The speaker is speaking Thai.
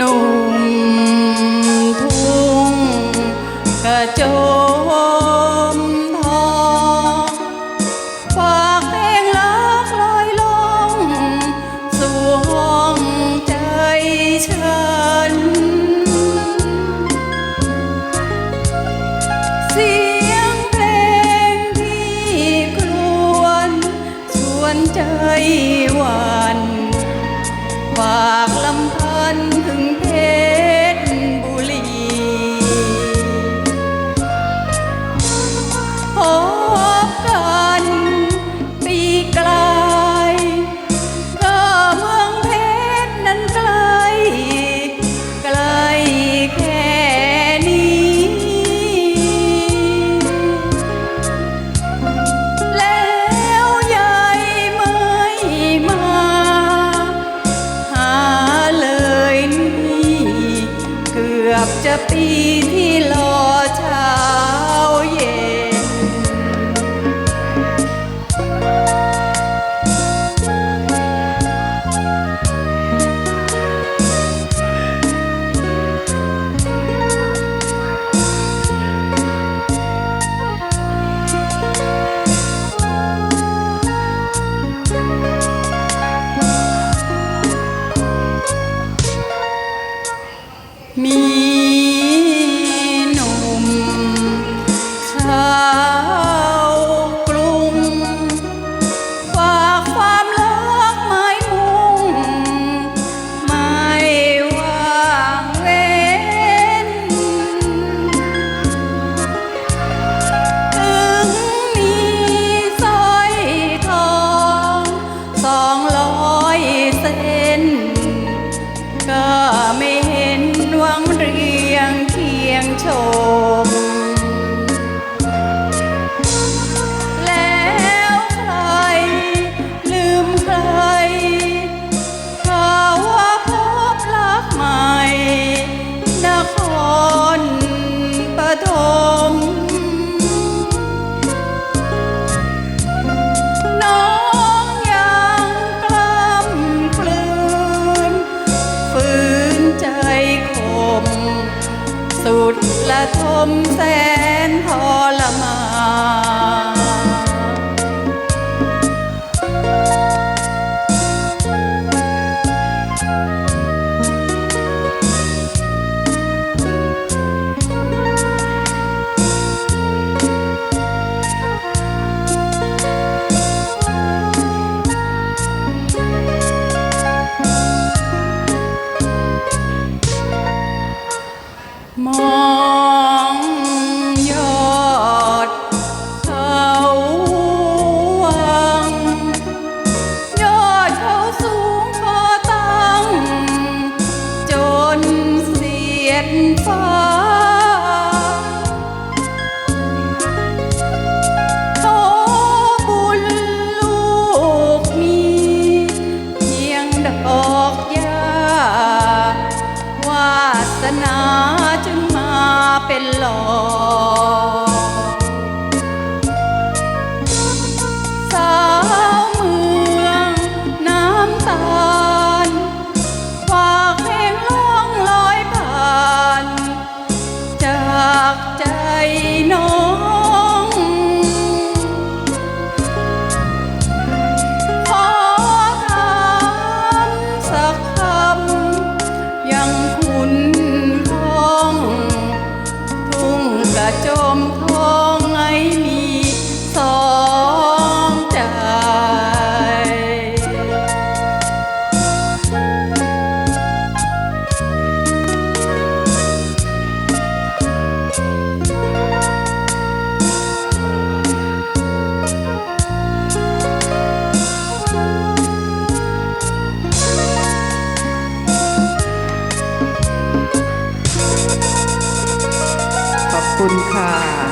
นุ่มทุ่งกระโจมทองฝากเพลงลักลอยลงสวงใจฉัน เสียงเพลงที่ครวนชวนใจหวันฝาก อบจะปีที่รอเช้าเย็น me และทมแสน นาจึงมาเป็นหลอก คุณค่ะ